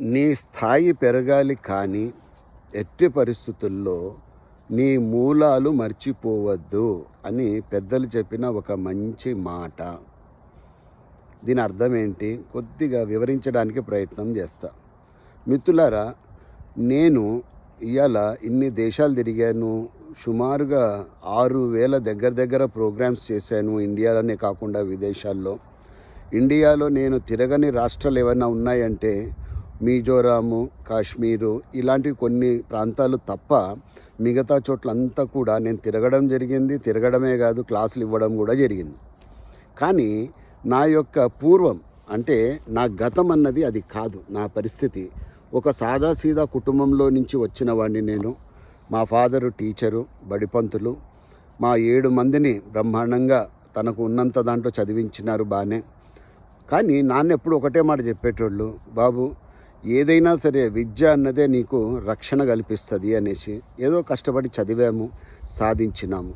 నీ స్థాయి పెరగాలి కానీ ఎట్టి పరిస్థితుల్లో నీ మూలాలు మర్చిపోవద్దు అని పెద్దలు చెప్పిన ఒక మంచి మాట. దీని అర్థం ఏంటి? కొద్దిగా వివరించడానికి ప్రయత్నం చేస్తా. మిత్రులారా నేను ఇవాళ ఇన్ని దేశాలు తిరిగాను. సుమారుగా ఆరు వేల దగ్గర దగ్గర ప్రోగ్రామ్స్ చేశాను ఇండియాలోనే కాకుండా విదేశాల్లో. ఇండియాలో నేను తిరగని రాష్ట్రాలు ఏమైనా ఉన్నాయంటే మిజోరాము కాశ్మీరు ఇలాంటి కొన్ని ప్రాంతాలు తప్ప మిగతా చోట్లంతా కూడా నేను తిరగడం జరిగింది. తిరగడమే కాదు క్లాసులు ఇవ్వడం కూడా జరిగింది. కానీ నా యొక్క పూర్వం అంటే నా గతం అన్నది అది కాదు నా పరిస్థితి. ఒక సాదాసీదా కుటుంబంలో నుంచి వచ్చిన వాడిని నేను మా ఫాదరు టీచరు బడిపంతులు మా ఏడు మందిని బ్రహ్మాండంగా తనకు ఉన్నంత దాంట్లో చదివించినారు బాగానే కానీ నాన్న ఎప్పుడు ఒకటే మాట చెప్పేటోళ్ళు బాబు ఏదైనా సరే విద్య అన్నదే నీకు రక్షణ కల్పిస్తుంది అనేసి ఏదో కష్టపడి చదివాము సాధించినాము.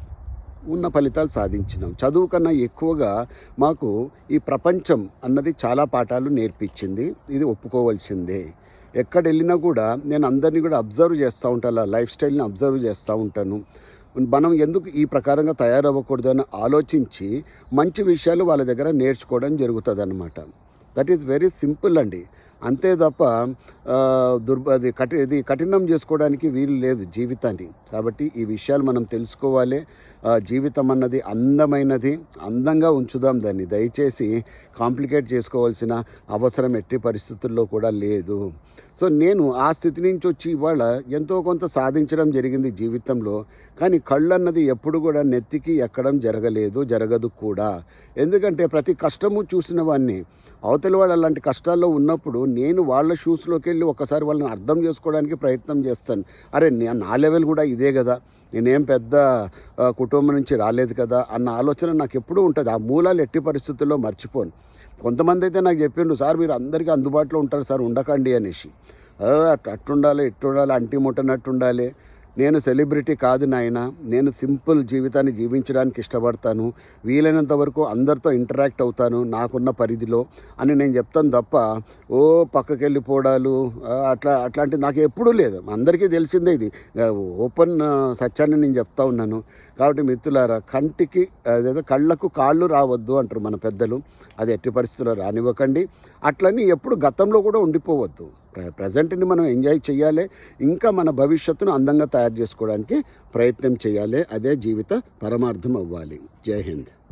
ఉన్న ఫలితాలు సాధించినాం చదువు కన్నా ఎక్కువగా మాకు ఈ ప్రపంచం అన్నది చాలా పాఠాలు నేర్పించింది. ఇది ఒప్పుకోవాల్సిందే. ఎక్కడ వెళ్ళినా కూడా నేను అందరినీ కూడా అబ్జర్వ్ చేస్తూ ఉంటాను అలా లైఫ్ స్టైల్ని అబ్జర్వ్ చేస్తూ ఉంటాను. మనం ఎందుకు ఈ ప్రకారంగా తయారవ్వకూడదు అని ఆలోచించి మంచి విషయాలు వాళ్ళ దగ్గర నేర్చుకోవడం జరుగుతుంది అన్నమాట దట్ ఈస్ వెరీ సింపుల్ అండి. అంతే తప్ప దుర్బ అది కఠి ఇది కఠినం చేసుకోవడానికి వీలు లేదు జీవితాన్ని. కాబట్టి ఈ విషయాలు మనం తెలుసుకోవాలి. జీవితం అన్నది అందమైనది అందంగా ఉంచుదాం దాన్ని. దయచేసి కాంప్లికేట్ చేసుకోవాల్సిన అవసరం ఎట్టి పరిస్థితుల్లో కూడా లేదు. సో నేను ఆ స్థితి నుంచి వచ్చి ఇవాళ ఎంతో కొంత సాధించడం జరిగింది జీవితంలో కానీ కళ్ళు అన్నది ఎప్పుడు కూడా నెత్తికి ఎక్కడం జరగలేదు జరగదు కూడా. ఎందుకంటే ప్రతి కష్టము చూసిన వాడిని అవతలి వాళ్ళు అలాంటి కష్టాల్లో ఉన్నప్పుడు నేను వాళ్ళ షూస్లోకి వెళ్ళి ఒకసారి వాళ్ళని అర్థం చేసుకోవడానికి ప్రయత్నం చేస్తాను. అరే నా లెవెల్ కూడా ఇదే కదా. నేనేం పెద్ద ఆ, కుటుంబం నుంచి రాలేదు కదా అన్న ఆలోచన నాకు ఎప్పుడూ ఉంటుంది. ఆ మూలాలు ఎట్టి పరిస్థితుల్లో మర్చిపోను. కొంతమంది అయితే నాకు చెప్పిండ్రు సార్ మీరు అందరికీ అందుబాటులో ఉంటారు సార్ ఉండకండి అనేసి. అట్టుండాలి ఎట్టుండాలి అంటి ముట్టనట్టు ఉండాలి నేను సెలబ్రిటీ కాదు నాయన. నేను సింపుల్ జీవితాన్ని జీవించడానికి ఇష్టపడతాను. వీలైనంత వరకు అందరితో ఇంటరాక్ట్ అవుతాను నాకున్న పరిధిలో అని నేను చెప్తాను తప్ప ఓ పక్కకి వెళ్ళిపోవడాలు అట్లా అట్లాంటివి నాకు ఎప్పుడూ లేదు. అందరికీ తెలిసిందే ఇది. ఓపెన్ సత్యాన్ని నేను చెప్తా ఉన్నాను. కాబట్టి మిత్రులారా కంటికి అదేదో కళ్ళకు కాళ్ళు రావద్దు అంటారు మన పెద్దలు. అది ఎట్టి పరిస్థితుల్లో రానివ్వకండి. అట్లని ఎప్పుడు గతంలో కూడా ఉండిపోవద్దు. ప్రజెంట్ని మనం ఎంజాయ్ చేయాలి ఇంకా మన భవిష్యత్తును అందంగా తయారు చేసుకోవడానికి ప్రయత్నం చేయాలి అదే జీవిత పరమార్థం అవ్వాలి. జై హింద్.